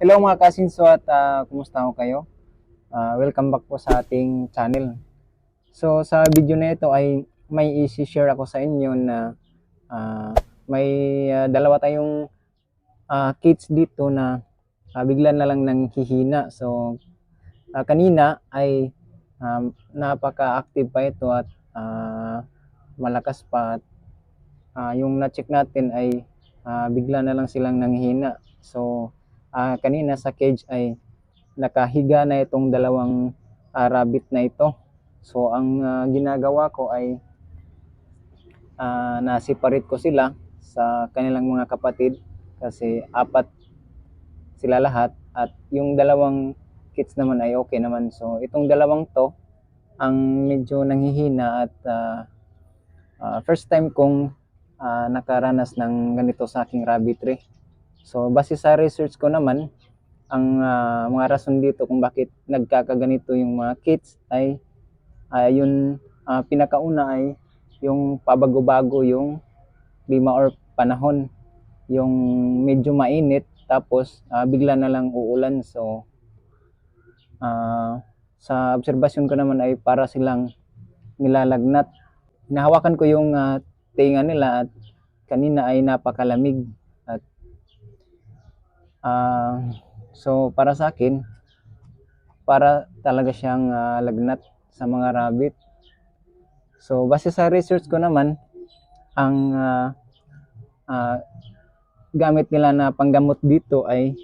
Hello mga kasinso at ah, kumusta ho kayo? Ah, welcome back po sa ating channel. So sa video na ito ay may i-share ako sa inyo na ah, may ah, dalawa tayong ah, kids dito na ah, bigla na lang nang hihina. So ah, kanina ay um, napaka-active pa ito at ah, malakas pa at ah, yung na-check natin ay ah, bigla na lang silang nanghihina. So ah, kanina sa cage ay nakahiga na itong dalawang ah, rabbit na ito. So ang ah, ginagawa ko ay ah, na-separate ko sila sa kanilang mga kapatid kasi apat sila lahat at yung dalawang kids naman ay okay naman. So itong dalawang to ang medyo nanghihina at ah, ah, first time kong ah, nakaranas ng ganito sa aking rabbitry. So base sa research ko naman, ang ah, mga rason dito kung bakit nagkakaganito yung mga kids ay ay yun ah, pinakauna ay yung pabago-bago yung klima or panahon. Yung medyo mainit tapos ah, bigla na lang uulan. So ah, sa obserbasyon ko naman ay para silang nilalagnat. Hinahawakan ko yung ah, tinga nila at kanina ay napakalamig. Ah, so para sa akin, para talaga siyang ah, lagnat sa mga rabbit. So base sa research ko naman, ang ah, ah, gamit nila na panggamot dito ay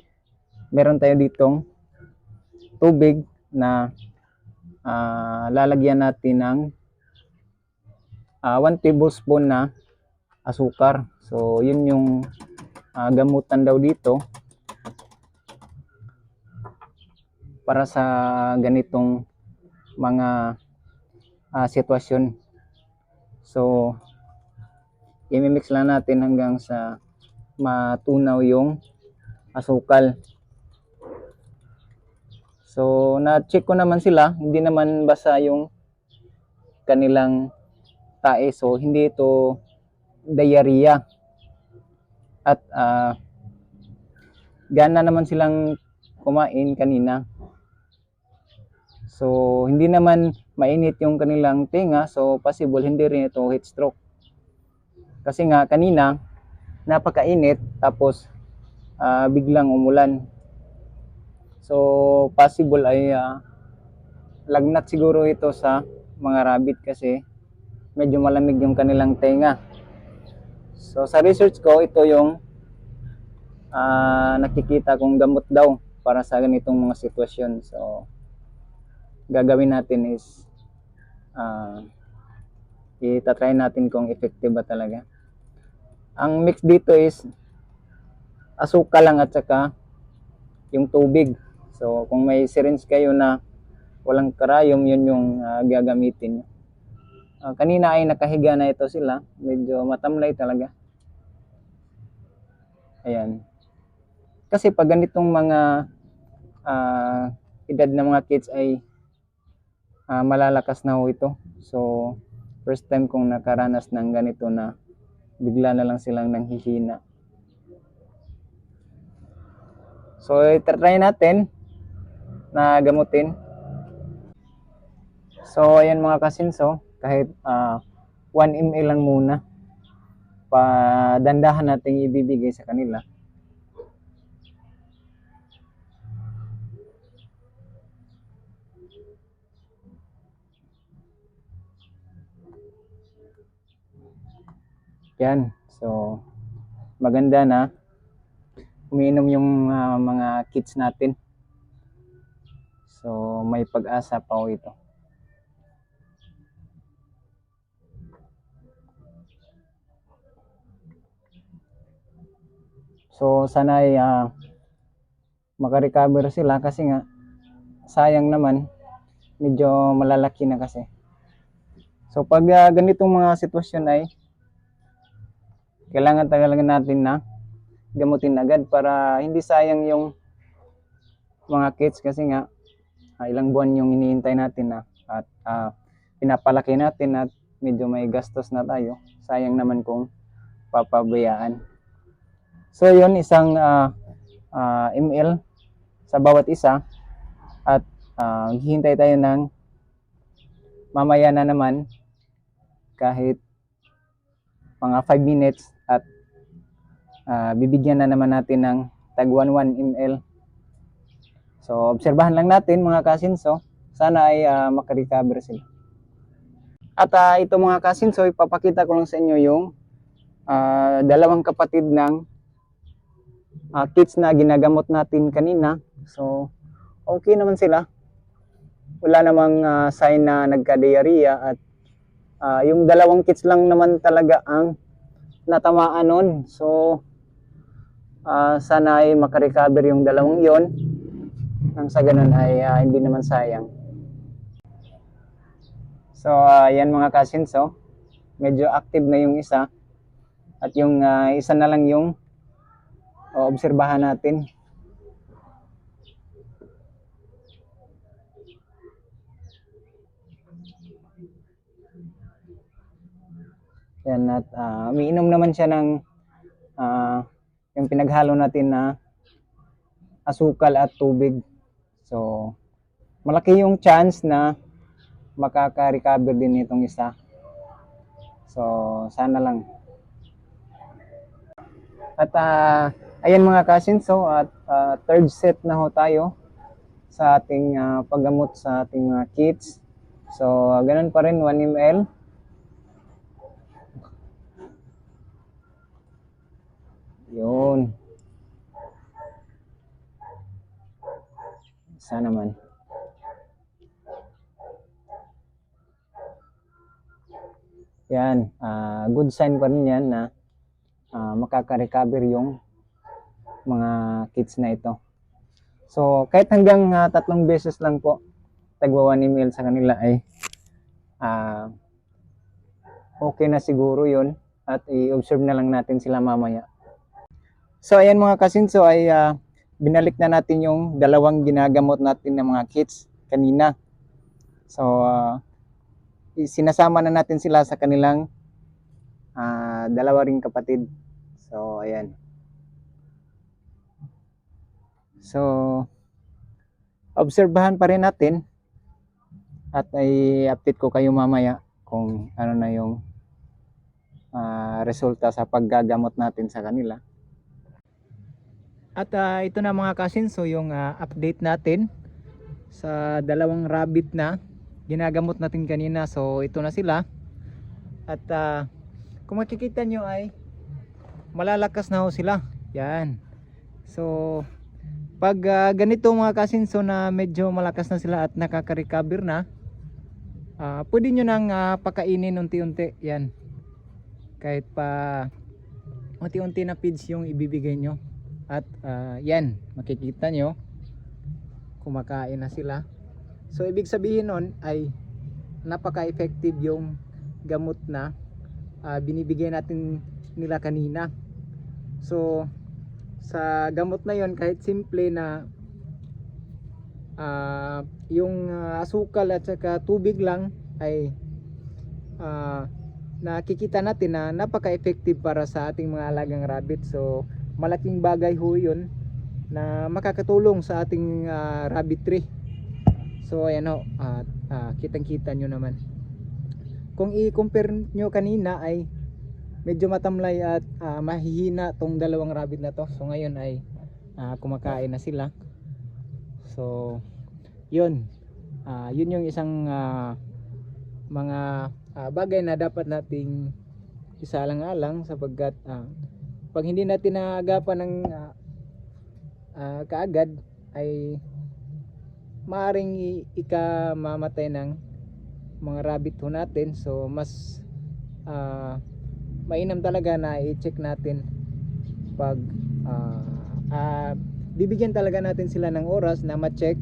meron tayo ditong tubig na ah, lalagyan natin ng 1 tablespoon na asukar. So yun yung ah, gamutan daw dito para sa ganitong mga ah, sitwasyon. So, imimix lang natin hanggang sa matunaw yung asukal. So, na-check ko naman sila, hindi naman basa yung kanilang tae. So, hindi ito diarrhea. At ah, gana naman silang kumain kanina. So, hindi naman mainit yung kanilang tinga, so possible hindi rin ito heat stroke. Kasi nga kanina napakainit tapos ah, biglang umulan. So, possible ay ah, lagnat siguro ito sa mga rabbit kasi medyo malamig yung kanilang tenga. So, sa research ko, ito yung ah, nakikita kong gamot daw para sa ganitong mga sitwasyon. So, gagawin natin is uh, itatry natin kung effective ba talaga. Ang mix dito is asukal lang at saka yung tubig. So kung may syringe kayo na walang karayom, yun yung ah, gagamitin nyo. Ah, kanina ay nakahiga na ito sila. Medyo matamlay talaga. Ayan. Kasi pag ganitong mga ah, edad ng mga kids ay ah, malalakas na ho ito. So, first time kong nakaranas ng ganito na bigla na lang silang nanghihina. So, try natin na gamutin. So, ayan mga kasinso, kahit ah, 1 ml lang muna, padandahan natin ibibigay sa kanila. Yan. So, maganda na umiinom yung ah, mga kids natin. So, may pag-asa pa ho ito. So, sana ay ah, makarecover sila kasi nga sayang naman medyo malalaki na kasi. So, pag ah, ganitong mga sitwasyon ay kailangan talaga natin na gamutin agad para hindi sayang yung mga kids kasi nga ah, ilang buwan yung iniintay natin na at ah, pinapalaki natin at medyo may gastos na tayo. Sayang naman kung papabayaan. So yun isang ah, ah, ml sa bawat isa at ah, hihintay tayo ng mamaya na naman kahit mga 5 minutes ah, bibigyan na naman natin ng tag 11 ml. So, obserbahan lang natin mga kasinso. Sana ay ah, makarecover sila. At ah, ito mga kasinso, ipapakita ko lang sa inyo yung ah, dalawang kapatid ng ah, kids na ginagamot natin kanina. So, okay naman sila. Wala namang ah, sign na nagka-diarrhea at ah, yung dalawang kids lang naman talaga ang natamaan nun. So, ah, sana ay makarecover yung dalawang yon nang sa ganun ay ah, hindi naman sayang. So, ah, yan mga cousins, so, medyo active na yung isa. At yung ah, isa na lang yung o, obserbahan natin. Yan at ah, umiinom naman siya ng ah, yung pinaghalo natin na asukal at tubig. So, malaki yung chance na makaka-recover din itong isa. So, sana lang. At ah, ayan mga cousins, so at ah, third set na ho tayo sa ating ah, paggamot sa ating mga kids. So, ganun pa rin 1 ml. Yun. Isa naman. Yan, ah, good sign pa rin yan na ah, makaka-recover yung mga kids na ito. So, kahit hanggang ah, tatlong beses lang po, tagwa 1 ml sa kanila ay ah, okay na siguro yun at i-observe na lang natin sila mamaya. So, ayan mga kasinso ay ah, binalik na natin yung dalawang ginagamot natin ng mga kids kanina. So, ah, sinasama na natin sila sa kanilang ah, dalawa ring kapatid. So, ayan. So, obserbahan pa rin natin at i-update ko kayo mamaya kung ano na yung ah, resulta sa paggagamot natin sa kanila. At ah, ito na mga kasinso yung ah, update natin sa dalawang rabbit na ginagamot natin kanina. So ito na sila. At ah, kung makikita nyo ay malalakas na ho sila. Yan. So pag ah, ganito mga kasinso na medyo malakas na sila at nakaka-recover na, ah, pwede nyo nang ah, pakainin unti-unti. Yan. Kahit pa unti-unti na feeds yung ibibigay nyo. At ah, yan, makikita nyo kumakain na sila. So ibig sabihin nun ay napaka-effective yung gamot na ah, binibigay natin nila kanina. So sa gamot na yon kahit simple na ah, yung ah, asukal at saka tubig lang ay ah, nakikita natin na napaka-effective para sa ating mga alagang rabbit. So malaking bagay ho yun na makakatulong sa ating ah, rabbit tree. So ayan ho, at ah, kitang-kita nyo naman. Kung i-compare nyo kanina ay medyo matamlay at ah, mahihina tong dalawang rabbit na to. So ngayon ay ah, kumakain na sila. So yun. Ah, yun yung isang ah, mga ah, bagay na dapat nating isalang-alang sapagkat ah, pag hindi natin naagapan ng ah, ah, kaagad ay maaring ikamamatay ng mga rabbit ho natin. So mas ah, mainam talaga na i-check natin pag ah, ah, bibigyan talaga natin sila ng oras na ma-check.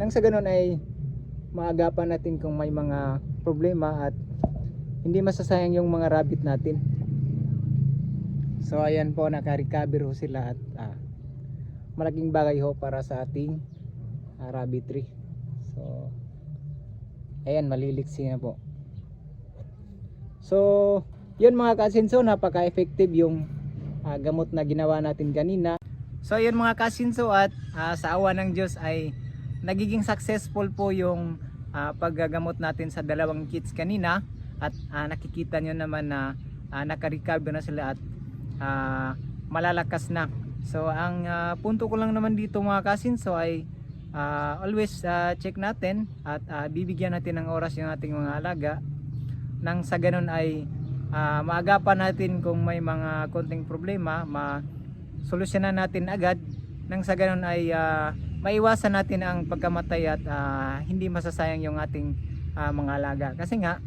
Nang sa ganun ay maagapan natin kung may mga problema at hindi masasayang yung mga rabbit natin so ayan po naka-recover ho sila at ah, malaking bagay ho para sa ating uh, rabbitry so ayan maliliksi na po. So yun mga kasinso napaka effective yung ah, gamot na ginawa natin kanina. So yun mga kasinso at ah, sa awa ng Diyos ay nagiging successful po yung ah, paggagamot natin sa dalawang kids kanina. At ah, nakikita nyo naman na uh, nakarecover na sila at ah, malalakas na. So ang ah, punto ko lang naman dito mga kasinso ay ah, always ah, check natin at ah, bibigyan natin ng oras yung ating mga alaga nang sa ganun ay ah, maagapan natin kung may mga konting problema, ma solusyonan natin agad nang sa ganun ay ah, maiwasan natin ang pagkamatay at ah, hindi masasayang yung ating ah, mga alaga. Kasi nga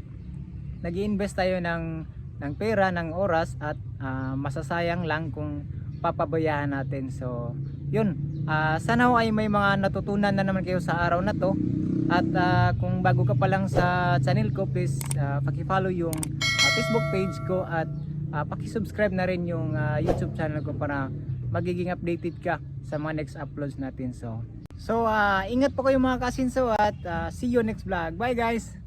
nag invest tayo ng ng pera, ng oras at ah, masasayang lang kung papabayaan natin. So, yun. Ah, sana ho ay may mga natutunan na naman kayo sa araw na to. At ah, kung bago ka pa lang sa channel ko, please ah, paki-follow yung ah, Facebook page ko at ah, paki-subscribe na rin yung ah, YouTube channel ko para magiging updated ka sa mga next uploads natin. So, so ah, ingat po kayo mga kasinso at ah, see you next vlog. Bye guys!